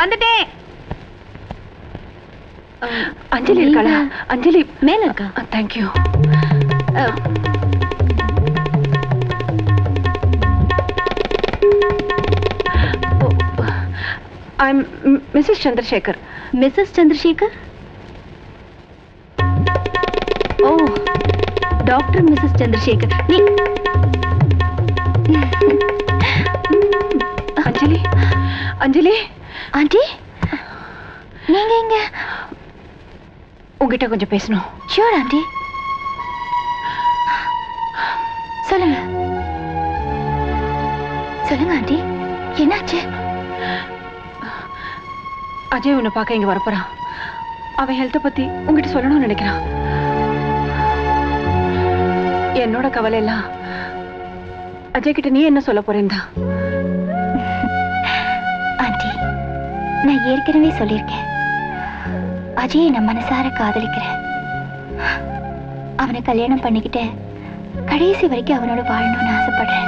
வந்துட்டேன். அஞ்சலி இருக்காளா? அஞ்சலி மேல இருக்கா? Thank you I'm missus Chandrasekhar missus Chandrasekhar oh doctor missus Chandrasekhar நீ அஞ்சலி அஞ்சலி. ஆண்டி? நீங்க எங்க? உங்ககிட்ட கொஞ்சம் பேசணும். Sure aunty. சொல்லுங்க. சொல்லுங்க ஆண்டி. என்னாச்சு? அஜய் உன்னை பார்க்க இங்க வரப்போறான். அவன் ஹெல்த்தை பத்தி உங்ககிட்ட சொல்லணும்னு நினைக்கிறான். என்னோட கவலை எல்லாம் அஜய் கிட்ட நீ என்ன சொல்ல போறேன்டா நான் ஏற்கனவே சொல்லியிருக்கேன். அஜயை நான் மனசார காதலிக்கிறேன். அவனை கல்யாணம் பண்ணிக்கிட்டு கடைசி வரைக்கும் அவனோட வாழணும்னு ஆசைப்படுறேன்.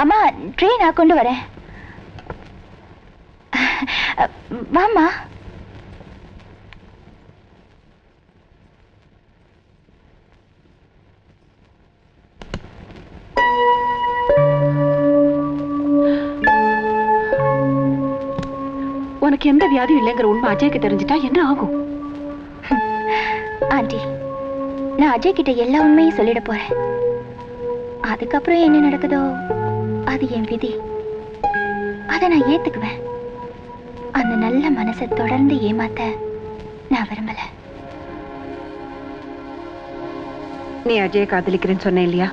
அம்மா ட்ரெயின் நான் கொண்டு வரேன். வாம்மா. உனக்கு எந்த வியாதியும் இல்லைங்கிற உண்மை அஜய்க்கு தெரிஞ்சிட்டா என்ன ஆகும்? ஆண்டி நான் அஜய் கிட்ட எல்லா உண்மையும் சொல்லிட போறேன். அதுக்கப்புறம் என்ன நடக்குதோ? அது என் விதி. அதை நான் ஏத்துக்குவேன். அந்த நல்ல மனசை தொடர்ந்து ஏமாத்த நான் விரும்பல. நீ அஜயை காதலிக்கிறேன்னு சொன்ன இல்லையா?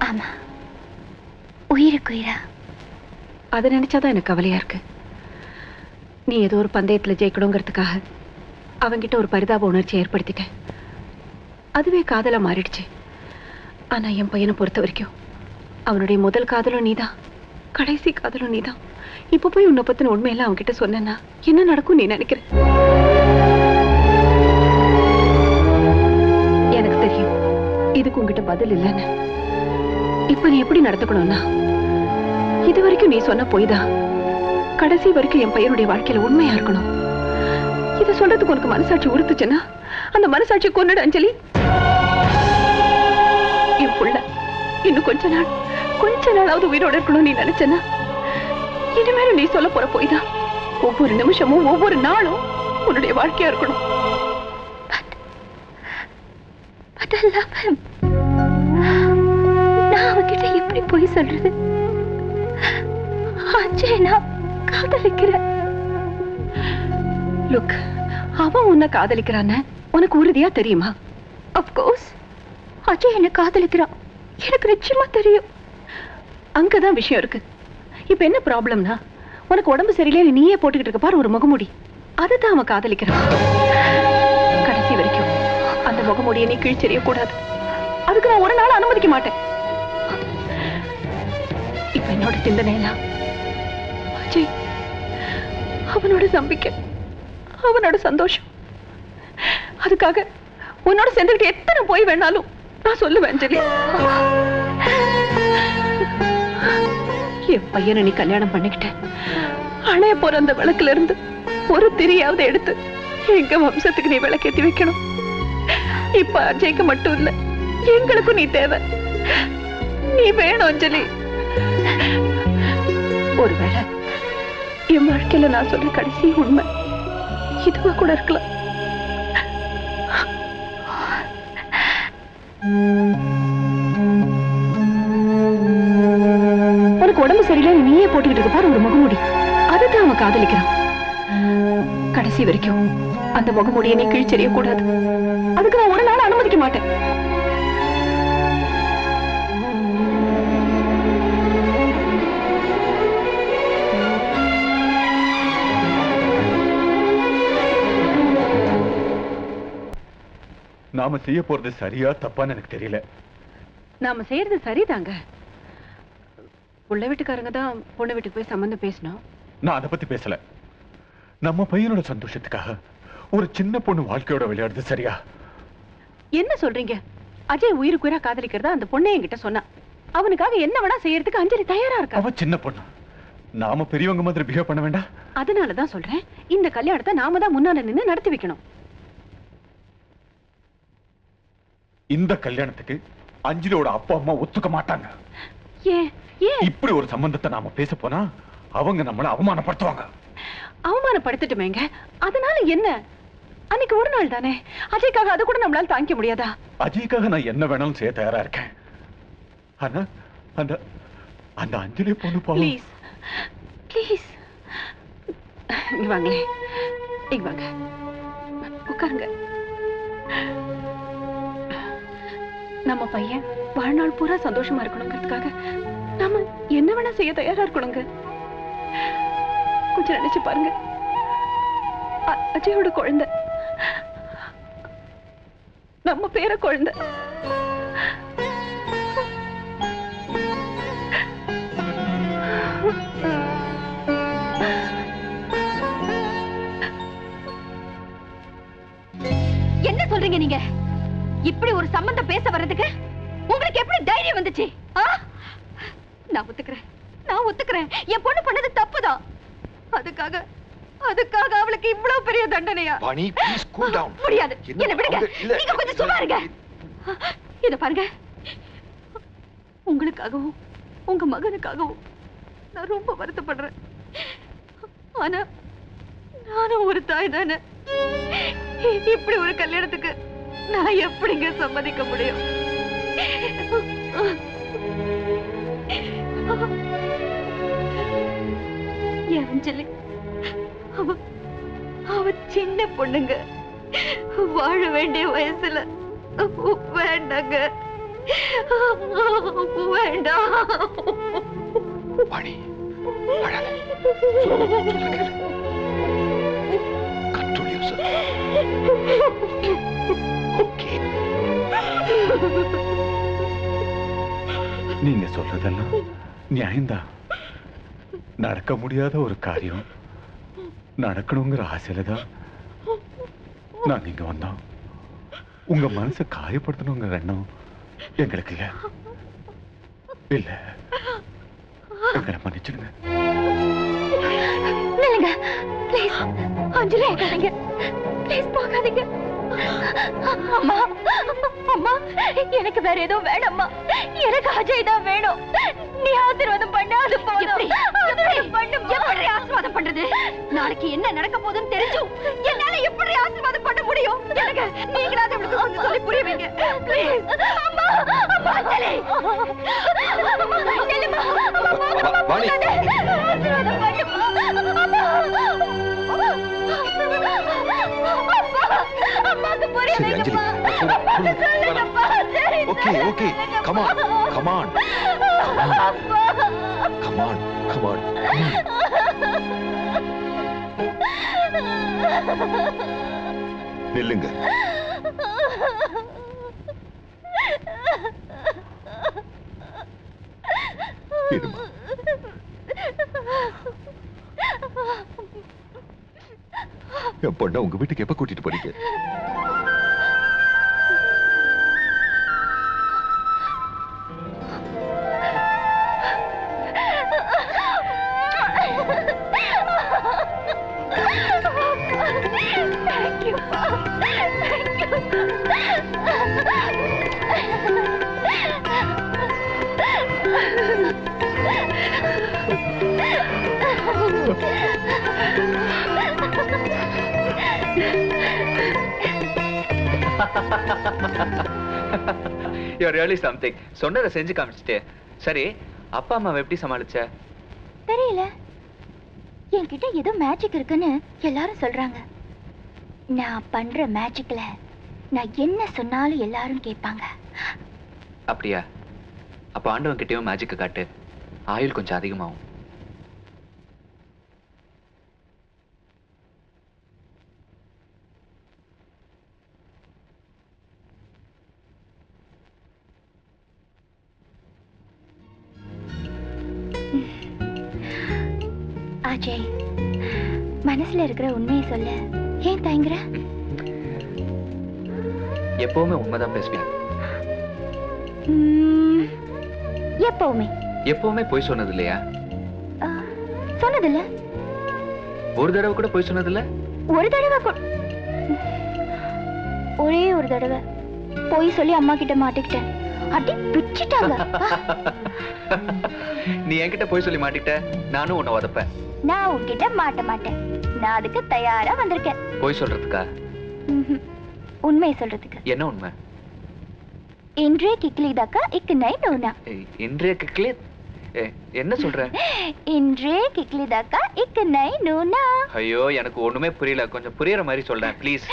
ஆமா. உயிருக்கு உயிரா அதை நினைச்சாதான் எனக்கு கவலையா இருக்கு. நீ ஏதோ ஒரு பந்தயத்துல ஜெயிக்கணுங்கிறதுக்காக அவங்கிட்ட ஒரு பரிதாப உணர்ச்சி ஏற்படுத்திட்ட அதுவே காதலா மாறிடுச்சு. ஆனா என் பையனை பொறுத்த வரைக்கும் அவனுடைய முதல் காதலும் நீதான். கடைசி காதலும் நீதான். இப்ப போய் உன்னை பத்தின உண்மையெல்லாம் அவன்கிட்ட சொன்னேன்னா என்ன நடக்கும் நீ நினைக்கிற? எனக்கு தெரியும். இதுக்கு உங்ககிட்ட பதில் இல்லைன்னு. இப்ப நீ எப்படி நடந்துக்கணும்னா? இது வரைக்கும் நீ சொன்ன பொய் தான் கடைசி வரைக்கும் என் பையனுடைய வாழ்க்கையில உண்மையா இருக்கணும். இதை சொல்றதுக்கு உனக்கு மனசாட்சி உறுத்துச்சுன்னா அந்த மனசாட்சி கொன்னுடு அஞ்சலி. இன்னும் கொஞ்ச நாள் கொஞ்ச நாளாவது உயிரோட இருக்கணும் நீ நினைச்சனா இனிமேலும் நீ சொல்ல போற பொய் தான். ஒவ்வொரு நிமிஷமும் ஒவ்வொரு நாளும் உன்னுடைய வாழ்க்கையா இருக்கணும். நான் அவகிட்ட எப்படி போய் சொல்றது? அஜய் நான் காதலிக்கிறேன். லுக் அவன் உன்னை காதலிக்கிறான்னு உனக்கு உறுதியா தெரியுமா? அப்கோர்ஸ் அஜய் என்ன காதலிக்கிறான். எனக்கு நிச்சயமா தெரியும். அங்கதான் விஷயம் இருக்கு. இப்ப என்ன ப்ராப்ளம்னா உனக்கு உடம்பு சரியில்லை நீயே போட்டுக்கிட்டு இருக்க பாரு ஒரு முகமூடி. அதுதான் அவன் காதலிக்கிறான். கடைசி வரைக்கும் அந்த முகமுடியை நீ கிழிச்செறிய கூடாது அதுக்கு நான் ஒரு நாள் அனுமதிக்க மாட்டேன். இப்ப என்னோட சிந்தனை எல்லாம் அஜய் அவனோட நம்பிக்கை அவனோட சந்தோஷம். அதுக்காக உன்னோட சேர்ந்துக்கிட்டு எத்தனை போய் வேணாலும் நான் சொல்லுவேன் அஞ்சலி. என் பையனை நீ கல்யாணம் பண்ணிக்கிட்ட. அணைய போற அந்த விளக்குல இருந்து ஒரு திரியாவது எடுத்து எங்க வம்சத்துக்கு நீ விளக்கேத்தி வைக்கணும். இப்ப அஜய்க்கு மட்டும் இல்ல எங்களுக்கும் நீ தேவை. நீ வேணும் அஞ்சலி. ஒருவேளை என் வாழ்க்கையில நான் சொல்ற கடைசி உண்மை இதுவா கூட இருக்கலாம். போட்டுக்கிட்டு இருக்கு பாரு ஒரு முகமூடி. அதை அவன் காதலிக்கிறான். கடைசி வரைக்கும் அந்த முகமூடியை நீ கிழிச்செறிய கூடாது அதுக்கு நான் ஒரு நாள் அனுமதிக்க மாட்டேன். நாம செய்ய போறது சரியா தப்பான்னு எனக்கு தெரியல. நாம செய்யறது சரிதாங்க. உள்ள வீட்டுக்காரங்க தான் பொண்ணு வீட்டுக்கு போய் சம்மந்தம் பேசணும் நான் அதை பத்தி பேசல. நம்ம பையனோட சந்தோஷத்துக்காக ஒரு சின்ன பொண்ணு வாழ்க்கையோட விளையாடுறது சரியா? என்ன சொல்றீங்க? அஜய் உயிருக்கு உயிரா காதலிக்கிறதா அந்த பொண்ணே என்கிட்ட சொன்னா. அவனுக்காக என்ன வேணா செய்யறதுக்கு அஞ்சலி தயாரா இருக்கா? அவ சின்ன பொண்ணு. நாம பெரியவங்க மாதிரி பிஹேவ் பண்ண வேண்டாம். அதனாலதான் சொல்றேன். இந்த கல்யாணத்தை நாம தான் முன்னால நின்னு நடத்தி வைக்கணும். இந்த கல்யாணத்துக்கு அஞ்சலியோட அப்பா அம்மா ஒத்துக்க மாட்டாங்க. இப்படி ஒரு சம்பந்தத்தை நாம பேச போனா அவங்க நம்மள அவமானப்படுத்துவாங்க. அவமானப்படுத்திட்டுமேங்க. அதனால என்ன? அன்னைக்கு ஒரு நாள் தானே. அஜய்க்காக அதை கூட நம்மளால தாங்கிக்க முடியாதா? அஜய்க்காக நான் என்ன வேணாலும் செய்ய தயாரா இருக்கேன். ஆனா அந்த அந்த அஞ்சலி பொண்ணு பாவம் ப்ளீஸ். ப்ளீஸ். இங்க வாங்களே இங்க வாங்க. உட்காருங்க. நம்ம பையன் வாழ்நாள் பூரா சந்தோஷமா இருக்கணுங்கிறதுக்காக நாம என்ன வேணா செய்ய தயாரா இருக்கணுங்க. கொஞ்சம் நினைச்சு பாருங்க. அஜயோட குழந்தை. நம்ம பேர குழந்தை. என்ன சொல்றீங்க நீங்க? இப்படி ஒரு சம்பந்தம் பேச வர்றதுக்கு உங்களுக்கு எப்படி தைரியம் வந்துச்சு? நான் ஒத்துக்கிறேன். நான் ஒத்துக்கிறேன். என் பொண்ணு பண்ணது தப்புதான். அதுக்காக அதுக்காக அவளுக்கு இவ்வளவு பெரிய தண்டனையா? வாணி ப்ளீஸ் கூல் டவுன் முடியாது. என்ன விடுங்க. நீங்க கொஞ்சம் சும்மா இருங்க. இத பாருங்க. உங்களுக்காகவும் உங்க மகனுக்காகவும் நான் ரொம்ப வருத்தப்படுறேன். ஆனா நானும் ஒரு தாய் தானே. இப்படி ஒரு கல்யாணத்துக்கு நான் எப்படிங்க சம்மதிக்க முடியும்? என் அஞ்சலி அவ அவ சின்ன பொண்ணுங்க. வாழ வேண்டிய வயசுல வேண்டாங்க. வேண்டாம். யூசர் நீங்க சொல்றதெல்லாம் நியாயம்தான். நடக்க முடியாத ஒரு காரியம். நடக்கணுங்கிற ஆசையில தான் நான் இங்க வந்தோம். உங்க மனசை காயப்படுத்தணுங்கிற எண்ணம் எங்களுக்கு இல்ல. இல்ல. எங்களை மன்னிச்சிடுங்க. அஞ்சலி போகாதீங்க. அம்மா அம்மா எனக்கு வேற எதுவும் வேணாம்மா எனக்கு அஜய் தான் வேணும் நீ ஆசீர்வாதம் பண்ண அது போதும் எப்படி ஆசீர்வாதம் பண்றது நாளைக்கு என்ன நடக்க போகுதுன்னு தெரிஞ்சும் என்னால எப்படி ஆசீர்வாதம் பண்ண முடியும் எனக்கு நீங்களாவது அவளுக்கு கொஞ்சம் சொல்லி புரிய வைங்க ப்ளீஸ் அம்மா அம்மா அம்மா அம்மா வாணி. போகாத ஆசீர்வாதம் பண்ணுமா அம்மாக்கு புரிய சரி, அஞ்சலி. வைங்கப்பா. அம்மாக்கு சொல்லுங்கப்பா. சரி, okay okay come on come on அப்பா. கமான் கமான் நில்லுங்க இருமா என் பொண்ணை உங்க வீட்டுக்கு எப்ப கூட்டிட்டு போறீங்க? Thank you, you really something சொன்னதை செஞ்சு காமிச்சிட்டே. சரி அப்பா அம்மாவை எப்படி சமாளிச்ச? தெரியல. என்கிட்ட ஏதோ மேஜிக் இருக்குன்னு எல்லாரும் சொல்றாங்க. நான் பண்ற மேஜிக்ல நான் என்ன சொன்னாலும் எல்லாரும் கேட்பாங்க. அப்படியா? அப்ப ஆண்டவன் கிட்டயும் மேஜிக்கை காட்டு. ஆயுள் கொஞ்சம் அதிகமாகும். மனசுல இருக்கிற உண்மையை சொல்ல. ஏன் தயங்குற? எப்பவுமே உண்மைதான் பேசுவேன். எப்பவுமே. எப்பவுமே பொய் சொன்னது இல்லையா ஆ, சொன்னதில்ல. ஒரு தடவை கூட பொய் சொன்னது இல்ல ஒரு தடவை ஒரே ஒரு தடவை போய் சொல்லி அம்மா கிட்ட மாட்டிக்கிட்டேன். அடி பிச்சிட்டாங்க. நீ என்கிட்ட பொய் சொல்லி மாட்டிக்கிட்ட நானும் உன்னை உதப்பேன். நான் உன்கிட்ட மாட்ட மாட்டேன். நான் அதுக்கு தயாரா வந்திருக்கேன். பொய் சொல்றதுக்கா. உண்மையை சொல்றதுக்கு. என்ன உண்மை? இன்றே கிக்லிதாக்கா இக்கு நை நோனா. இன்றைய கிளே என்ன சொல்ற? இன்றே கிக்லிதாக்கா இக்கு நை நோனா. ஐயோ எனக்கு ஒண்ணுமே புரியல. கொஞ்சம் புரியற மாதிரி சொல்றேன் ப்ளீஸ்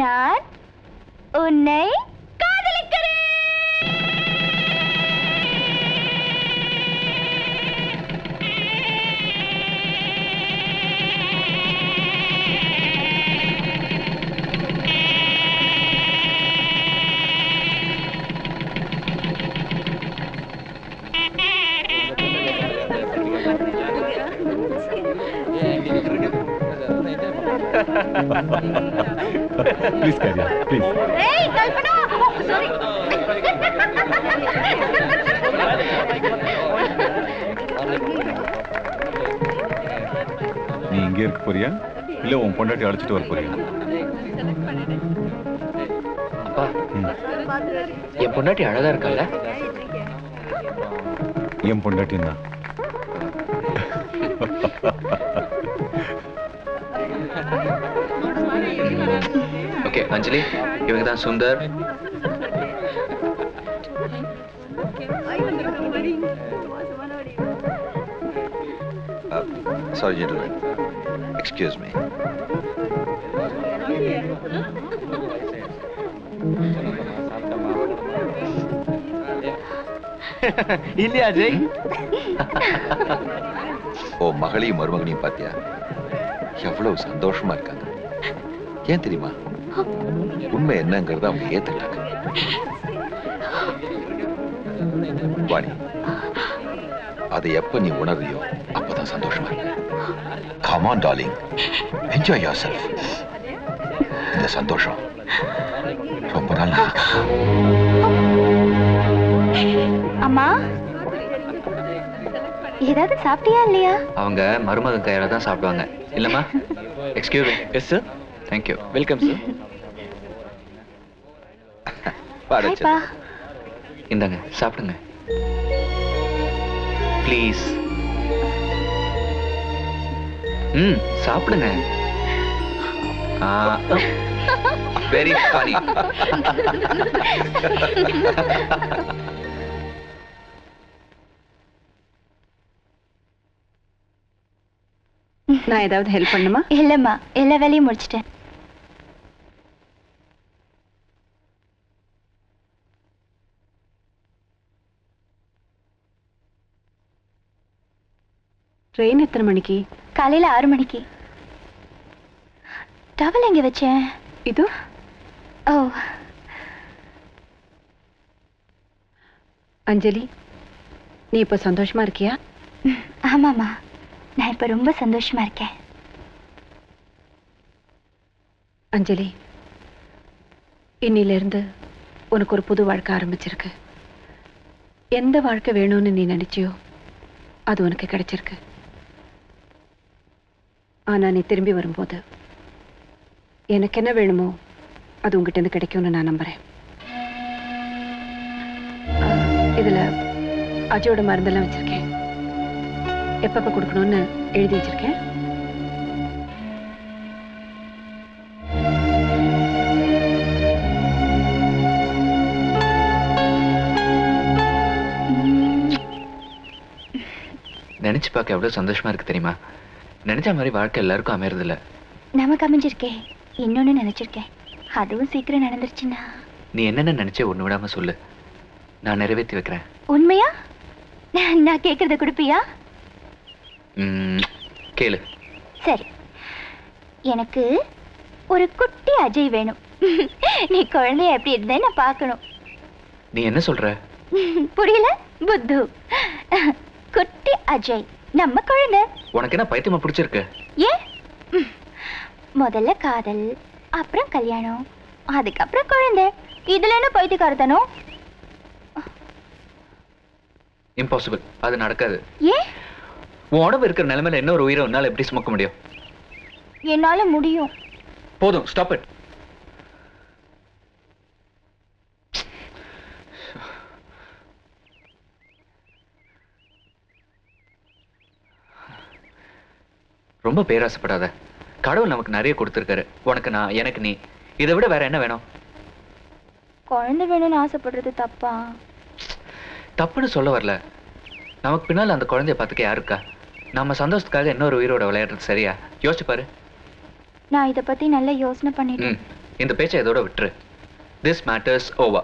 நான் உன்னை இருக்க போறியா இல்ல உன் பொண்டாட்டி அழைச்சிட்டு வர போறியா அப்பா. என் பொண்டாட்டி அழகா இருக்கல்ல என் பொண்டாட்டியும் தான் ஓகே அஞ்சலி இவங்க தான் Sundar. Sorry gentleman excuse me இல்லையா அஜய் ஓ மகளையும் மருமகனையும் பாத்தியா? எவ்வளவு சந்தோஷமா இருக்காங்க. ஏன் தெரியுமா? உண்மை என்னங்கறத அவங்க ஏத்துக்கிட்டாங்க வாணி அதை எப்ப நீ உணர்றியோ அப்பதான் சந்தோஷமா இருக்கு. Come on darling enjoy yourself இந்த சந்தோஷம் ரொம்ப நாள். அம்மா ஏதாவது சாப்பிட்டியா இல்லையா? அவங்க மருமகன் கையால தான் சாப்பிடுவாங்க. இல்லம்மா excuse yes sir thank you welcome sir செல்லம். இந்தாங்க சாப்பிடுங்க. ப்ளீஸ் ம் சாப்பிடுங்க. Very funny. நான் ஏதாவது ஹெல்ப் பண்ணுமா? இல்லம்மா எல்லா வேலையும் முடிச்சிட்டேன். ட்ரெயின் எத்தனை மணிக்கு? காலையில ஆறு மணிக்கு. டவல் எங்க வச்சேன் இது? ஓ. அஞ்சலி நீ இப்ப சந்தோஷமா இருக்கியா? ஆமாம்மா. நான் இப்ப ரொம்ப சந்தோஷமா இருக்கேன். அஞ்சலி இன்னில இருந்து உனக்கு ஒரு புது வாழ்க்கை ஆரம்பிச்சிருக்கு. எந்த வாழ்க்கை வேணும்னு நீ நினைச்சியோ அது உனக்கு கிடைச்சிருக்கு. ஆனா நீ திரும்பி வரும்போது எனக்கு என்ன வேணுமோ அது உங்ககிட்ட இருந்து கிடைக்கும்னு நான் நம்புறேன். இதில் இதுல அஜயோட மருந்தெல்லாம் வச்சிருக்கேன். எப்பப்ப கொடுக்கணும்னு எழுதி வச்சிருக்கேன். நினைச்சு பார்க்க எவ்வளவு சந்தோஷமா இருக்கு தெரியுமா? நினைச்ச மாதிரி வாழ்க்கை எல்லாருக்கும் அமையறது இல்ல நமக்கு அமைஞ்சிருக்கே. இன்னொன்னு நினைச்சிருக்கேன். அதுவும் சீக்கிரம் நடந்துருச்சுன்னா. நீ என்னென்ன நினைச்சே ஒண்ணு விடாம சொல்லு. நான் நிறைவேற்றி வைக்கிறேன். உண்மையா? நான் கேட்கறத கொடுப்பியா? கேளு. சரி. எனக்கு ஒரு குட்டி அஜய் வேணும். நீ குழந்தைய எப்படி இருந்தேன்னு நான் பார்க்கணும். நீ என்ன சொல்ற? புரியல? புத்து. குட்டி அஜய். நம்ம குழந்தை. உனக்கு என்ன பைத்தியமா பிடிச்சிருக்கு? ஏன். முதல்ல காதல் அப்புறம் கல்யாணம் அதுக்கப்புறம் குழந்தை. இதுல என்ன பைத்தியக்காரத்தனம்? இம்பாசிபிள் அது நடக்காது. ஏன் உன் உடம்பு இருக்கிற நிலைமையில இன்னொரு உயிரை உன்னால எப்படி சுமக்க முடியும்? என்னால முடியும். போதும் ஸ்டாப் இட் ரொம்ப பேராசைப்படாத. கடவுள் நமக்கு நிறைய கொடுத்துருக்காரு. உனக்கு நான் எனக்கு நீ. இதை விட வேற என்ன வேணும்? குழந்தை வேணும்னு ஆசைப்படுறது தப்பா? தப்புன்னு சொல்ல வரல. நமக்கு பின்னால் அந்த குழந்தைய பார்த்துக்க யாரு இருக்கா? நம்ம சந்தோஷத்துக்காக இன்னொரு உயிரோட விளையாடுறது சரியா? யோசிச்சு பாரு. நான் இத பத்தி நல்லா யோசனை பண்ணிட்டேன். இந்த பேச்சை இதோட விட்டுரு. திஸ் மேட்டர்ஸ் ஓவா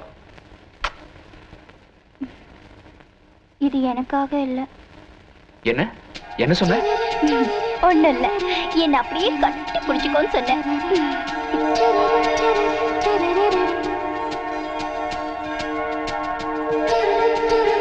இது எனக்காக இல்ல. என்ன? என்ன சொன்ன? ஒன்றும் இல்லை என்னை அப்படியே கட்டி பிடிச்சிக்கோன்னு சொன்னேன்